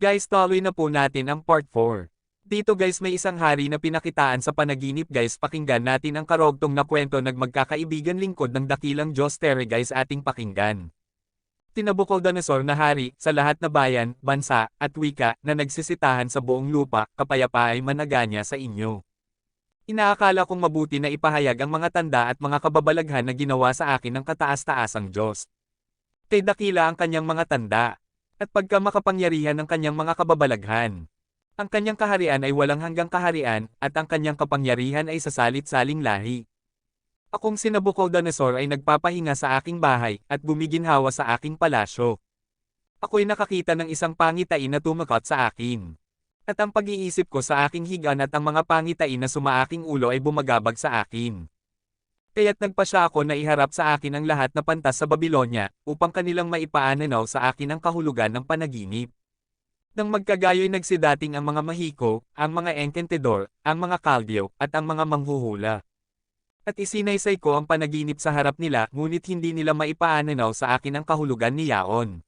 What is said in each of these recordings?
Guys tuloy na po natin ang part 4. Dito guys may isang hari na pinakitaan sa panaginip guys pakinggan natin ang karogtong na kwento nagmagkakaibigan lingkod ng dakilang Diyos Tere guys ating pakinggan. Tinabucodonosor na hari sa lahat na bayan, bansa, at wika na nagsisitahan sa buong lupa, kapayapa ay managanya sa inyo. Inaakala kong mabuti na ipahayag ang mga tanda at mga kababalaghan na ginawa sa akin ng kataas-taasang Diyos. Kay dakila ang kanyang mga tanda, at pagka makapangyarihan ng kanyang mga kababalaghan. Ang kanyang kaharian ay walang hanggang kaharian, at ang kanyang kapangyarihan ay sasalit-saling lahi. Akong si Nabucodonosor ay nagpapahinga sa aking bahay, at gumiginhawa sa aking palasyo. Ako'y nakakita ng isang pangitain na tumakot sa akin. At ang pag-iisip ko sa aking higan at ang mga pangitain na sumaaking ulo ay bumagabag sa akin. Kaya't nagpa siya ako na iharap sa akin ang lahat na pantas sa Babylonia, upang kanilang maipaananaw sa akin ang kahulugan ng panaginip. Nang magkagayo'y nagsidating ang mga mahiko, ang mga enkentedor, ang mga kaldeo, at ang mga manghuhula. At isinaysay ko ang panaginip sa harap nila, ngunit hindi nila maipaananaw sa akin ang kahulugan ni Yaon.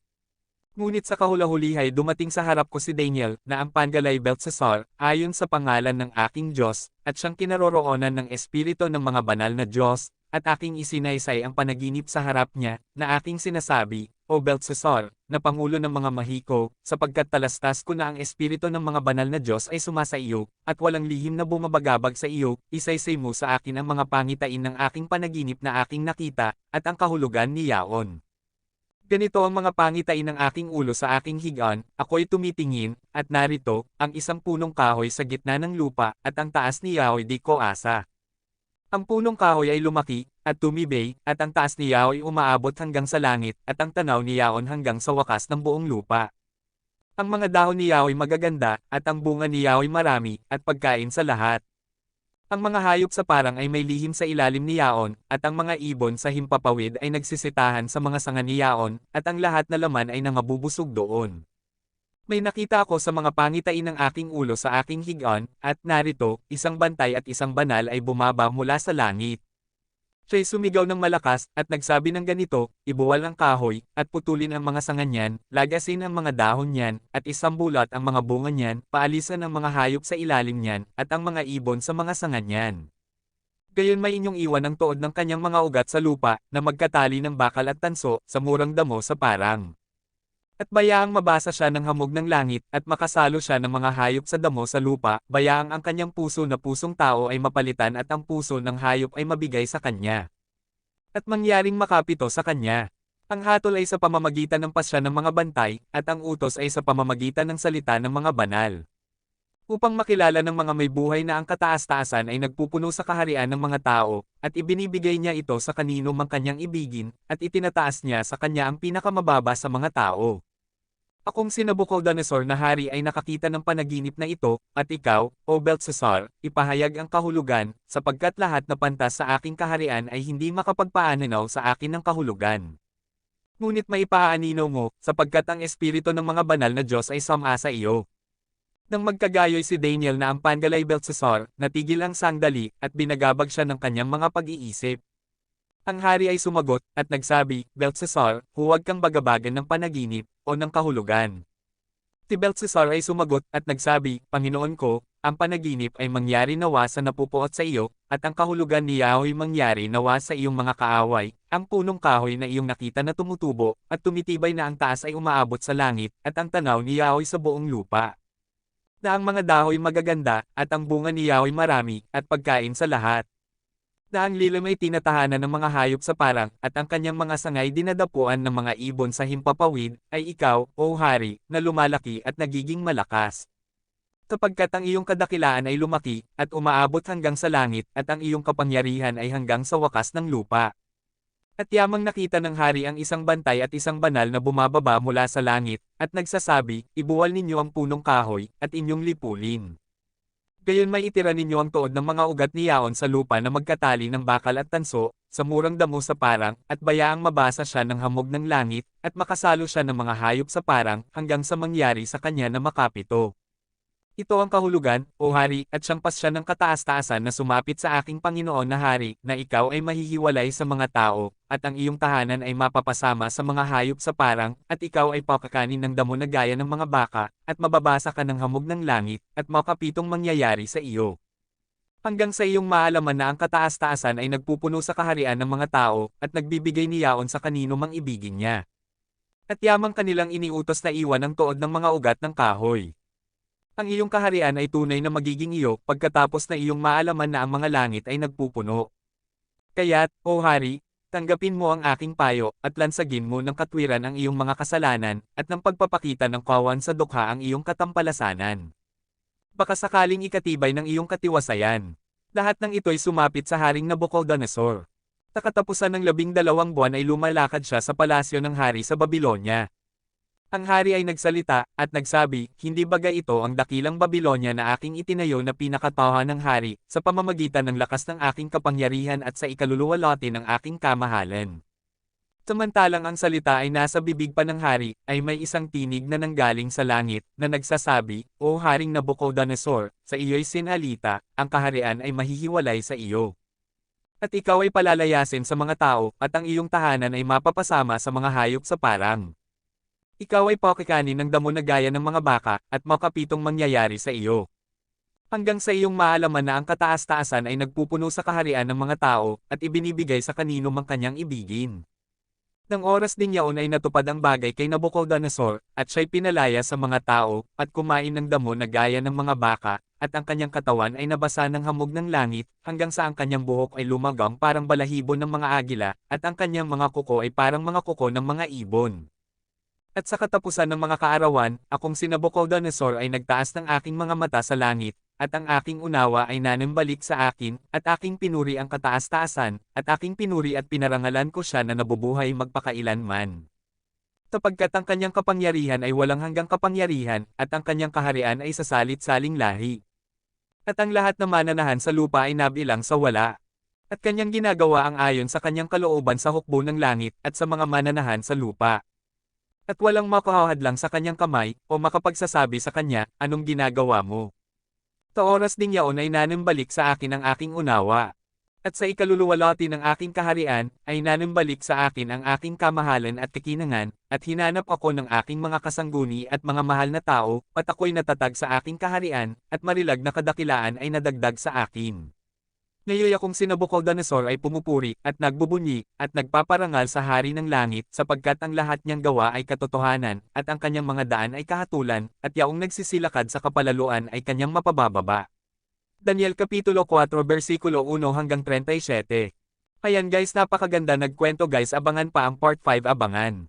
Ngunit sa kahulahulihay dumating sa harap ko si Daniel, na ang Pangalay Beltsasar, ayon sa pangalan ng aking Diyos, at siyang kinaroroonan ng Espiritu ng mga banal na Diyos, at aking isinaysay ang panaginip sa harap niya, na aking sinasabi, O Beltsasar, na Pangulo ng mga mahiko, sapagkat talastas ko na ang Espiritu ng mga banal na Diyos ay sumasa iyo, at walang lihim na bumabagabag sa iyo, isaysay mo sa akin ang mga pangitain ng aking panaginip na aking nakita, at ang kahulugan ni Yaon. Ganito ang mga pangitain ng aking ulo sa aking higaan, ako'y tumitingin, at narito, ang isang punong kahoy sa gitna ng lupa, at ang taas ni Yahweh di ko asa. Ang punong kahoy ay lumaki, at tumibay, at ang taas ni Yahweh umaabot hanggang sa langit, at ang tanaw ni Yaon hanggang sa wakas ng buong lupa. Ang mga dahon ni Yahweh magaganda, at ang bunga ni Yahweh marami, at pagkain sa lahat. Ang mga hayop sa parang ay may lihim sa ilalim ni Yaon, at ang mga ibon sa himpapawid ay nagsisitahan sa mga sanga ni Yaon, at ang lahat na laman ay nangabubusog doon. May nakita ako sa mga pangitain ng aking ulo sa aking higaan, at narito, isang bantay at isang banal ay bumaba mula sa langit. Siya'y sumigaw ng malakas, at nagsabi ng ganito, ibuwal ang kahoy, at putulin ang mga sanga niyan, lagasin ang mga dahon niyan, at isambulat ang mga bunga niyan, paalisan ang mga hayop sa ilalim niyan, at ang mga ibon sa mga sanga niyan. Gayon may inyong iwan ang tuod ng kanyang mga ugat sa lupa, na magkatali ng bakal at tanso, sa murang damo sa parang. At bayaang mabasa siya ng hamog ng langit, at makasalo siya ng mga hayop sa damo sa lupa, bayaang ang kanyang puso na pusong tao ay mapalitan at ang puso ng hayop ay mabigay sa kanya. At mangyaring makapito sa kanya. Ang hatol ay sa pamamagitan ng pasya ng mga bantay, at ang utos ay sa pamamagitan ng salita ng mga banal. Upang makilala ng mga may buhay na ang kataas-taasan ay nagpupuno sa kaharian ng mga tao, at ibinibigay niya ito sa kanino mang kanyang ibigin, at itinataas niya sa kanya ang pinakamababa sa mga tao. Akong si Nabucodonosor na hari ay nakakita ng panaginip na ito, at ikaw, O Beltsasar, ipahayag ang kahulugan, sapagkat lahat na pantas sa aking kaharian ay hindi makapagpaananaw sa akin ng kahulugan. Ngunit maipaaninaw mo, sapagkat ang espiritu ng mga banal na Diyos ay sama sa iyo. Nang magkagayoy si Daniel na ang Pangalay Beltsasar, natigil ang sandali, at binagabag siya ng kanyang mga pag-iisip. Ang hari ay sumagot, at nagsabi, Beltsasar, huwag kang bagabagan ng panaginip, o ng kahulugan. Si Beltsasar ay sumagot, at nagsabi, Panginoon ko, ang panaginip ay mangyari nawa sa napupuot sa iyo, at ang kahulugan ni Yahweh mangyari nawa sa iyong mga kaaway, ang punong kahoy na iyong nakita na tumutubo, at tumitibay na ang taas ay umaabot sa langit, at ang tanaw ni Yahweh sa buong lupa. Na ang mga dahoy magaganda, at ang bunga ni Yahweh marami, at pagkain sa lahat na ang lilim ay tinatahanan ng mga hayop sa parang, at ang kanyang mga sangay dinadapuan ng mga ibon sa himpapawid, ay ikaw, O Hari, na lumalaki at nagiging malakas. Kapagkat ang iyong kadakilaan ay lumaki, at umaabot hanggang sa langit, at ang iyong kapangyarihan ay hanggang sa wakas ng lupa. At yamang nakita ng hari ang isang bantay at isang banal na bumababa mula sa langit, at nagsasabi, ibuwal ninyo ang punong kahoy, at inyong lipulin. Gayon may itira ninyo ang tuod ng mga ugat ni Yaon sa lupa na magkatali ng bakal at tanso, sa murang damo sa parang, at bayaang mabasa siya ng hamog ng langit, at makasalo siya ng mga hayop sa parang, hanggang sa mangyari sa kanya na makapito. Ito ang kahulugan, o hari, at siyang pasya ng kataas-taasan na sumapit sa aking Panginoon na hari, na ikaw ay mahihiwalay sa mga tao, at ang iyong tahanan ay mapapasama sa mga hayop sa parang, at ikaw ay pakakanin ng damo na gaya ng mga baka, at mababasa ka ng hamog ng langit, at makapitong mangyayari sa iyo. Hanggang sa iyong maalaman na ang kataas-taasan ay nagpupuno sa kaharian ng mga tao, at nagbibigay niyaon sa kanino mang ibigin niya. At yamang kanilang iniutos na iwan ang tuod ng mga ugat ng kahoy. Ang iyong kaharian ay tunay na magiging iyo pagkatapos na iyong maalaman na ang mga langit ay nagpupuno. Kaya't, O Hari, tanggapin mo ang aking payo at lansagin mo ng katwiran ang iyong mga kasalanan at ng pagpapakita ng kawan sa dukha ang iyong katampalasanan. Baka sakaling ikatibay ng iyong katiwasayan. Lahat ng ito'y sumapit sa Haring Nabucodonosor. Sa katapusan ng labing dalawang buwan ay lumalakad siya sa palasyo ng hari sa Babylonia. Ang hari ay nagsalita, at nagsabi, Hindi bagay ito ang dakilang Babylonia na aking itinayo na pinakatawa ng hari, sa pamamagitan ng lakas ng aking kapangyarihan at sa ikaluluwalhati ng aking kamahalan. Samantalang ang salita ay nasa bibig pa ng hari, ay may isang tinig na nanggaling sa langit, na nagsasabi, O Haring Nabucodonosor, sa iyo'y sinalita, ang kaharian ay mahihiwalay sa iyo. At ikaw ay palalayasin sa mga tao, at ang iyong tahanan ay mapapasama sa mga hayop sa parang. Ikaw ay pakikanin ng damo na gaya ng mga baka, at makapitong mangyayari sa iyo. Hanggang sa iyong maalaman na ang kataas-taasan ay nagpupuno sa kaharian ng mga tao, at ibinibigay sa kanino mang kanyang ibigin. Nang oras din yaon ay natupad ang bagay kay Nabucodonosor, at siya'y pinalaya sa mga tao, at kumain ng damo na gaya ng mga baka, at ang kanyang katawan ay nabasa ng hamog ng langit, hanggang sa ang kanyang buhok ay lumagang parang balahibo ng mga agila, at ang kanyang mga kuko ay parang mga kuko ng mga ibon. At sa katapusan ng mga kaarawan, akong si Nabucodonosor ay nagtaas ng aking mga mata sa langit, at ang aking unawa ay nanambalik sa akin, at aking pinuri ang kataas-taasan, at aking pinuri at pinarangalan ko siya na nabubuhay magpakailanman. Tapagkat ang kanyang kapangyarihan ay walang hanggang kapangyarihan, at ang kanyang kaharian ay sasalit-saling lahi. At ang lahat na mananahan sa lupa ay nabilang sa wala. At kanyang ginagawa ang ayon sa kanyang kalooban sa hukbo ng langit, at sa mga mananahan sa lupa. At walang makahahadlang sa kanyang kamay, o makapagsasabi sa kanya, anong ginagawa mo. Sa oras ding yaon ay nanambalik sa akin ang aking unawa. At sa ikaluluwalhati ng aking kaharian, ay nanambalik sa akin ang aking kamahalan at kakinangan, at hinanap ako ng aking mga kasangguni at mga mahal na tao, at ako'y natatag sa aking kaharian, at marilag na kadakilaan ay nadagdag sa akin. Ngayon akong si Nabucodonosor ay pumupuri, at nagbubunyi, at nagpaparangal sa hari ng langit, sapagkat ang lahat niyang gawa ay katotohanan, at ang kanyang mga daan ay kahatulan, at yaong nagsisilakad sa kapalaluan ay kanyang mapabababa. Daniel Kapitulo 4 versikulo 1 hanggang 37. Ayan guys napakaganda nagkwento guys abangan pa ang part 5 abangan.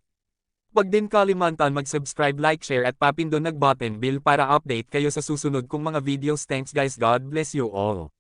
Huwag din kalimantan mag-subscribe like share at papindon nag button bell para update kayo sa susunod kong mga videos thanks guys God bless you all.